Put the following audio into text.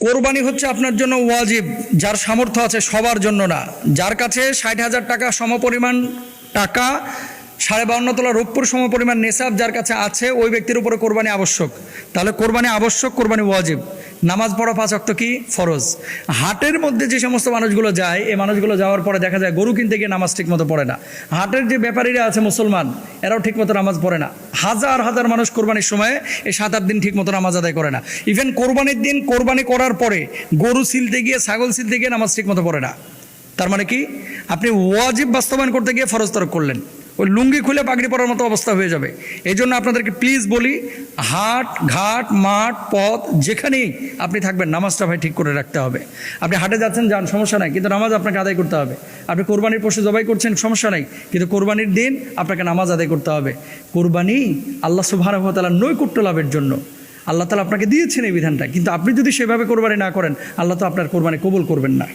কোরবানি হচ্ছে আপনার জন্য ওয়াজিব, যার সামর্থ্য আছে সবার জন্য না। যার কাছে ষাট হাজার টাকা সমপরিমাণ টাকা, সাড়ে বাউন্ন তোলা রূপপুর সমপরিমাণ নেশাব যার কাছে আছে, ওই ব্যক্তির উপরে কোরবানি আবশ্যক। তাহলে কোরবানি আবশ্যক, কোরবানি ওয়াজিব। নামাজ পড়া পাঁচ অক্ত কি? ফরজ। হাটের মধ্যে যে সমস্ত মানুষগুলো যায়, এই মানুষগুলো যাওয়ার পরে দেখা যায় গরু কিনতে গিয়ে নামাজ ঠিক মতো পড়ে না। হাটের যে ব্যাপারীরা আছে মুসলমান, এরাও ঠিক মতো নামাজ পড়ে না। হাজার হাজার মানুষ কোরবানির সময় এই সাত, আট দিন ঠিক মতো নামাজ আদায় করে না। ইভেন কোরবানির দিন কোরবানি করার পরে গরু সিলতে গিয়ে, ছাগল সিলতে গিয়ে নামাজ ঠিক মতো পড়ে না। তার মানে কি? আপনি ওয়াজিব বাস্তবায়ন করতে গিয়ে ফরজ তরক করলেন। ওই লুঙ্গি খুলে পাগড়ি পরার মতো অবস্থা হয়ে যাবে। এই জন্য আপনাদেরকে প্লিজ বলি, হাট, ঘাট, মাঠ, পথ, যেখানেই আপনি থাকবেন, নামাজটা ভাই ঠিক করে রাখতে হবে। আপনি হাটে যাচ্ছেন, যান, সমস্যা নাই, কিন্তু নামাজ আপনাকে আদায় করতে হবে। আপনি কোরবানির পশু জবাই করছেন, সমস্যা নাই, কিন্তু কোরবানির দিন আপনাকে নামাজ আদায় করতে হবে। কোরবানি আল্লাহ সুবাহ নৈকুট্য লাভের জন্য। আল্লাহ তালা আপনাকে দিয়েছেন এই বিধানটা, কিন্তু আপনি যদি সেভাবে কোরবানি না করেন, আল্লাহ তো আপনার কোরবানি কবুল করবেন না।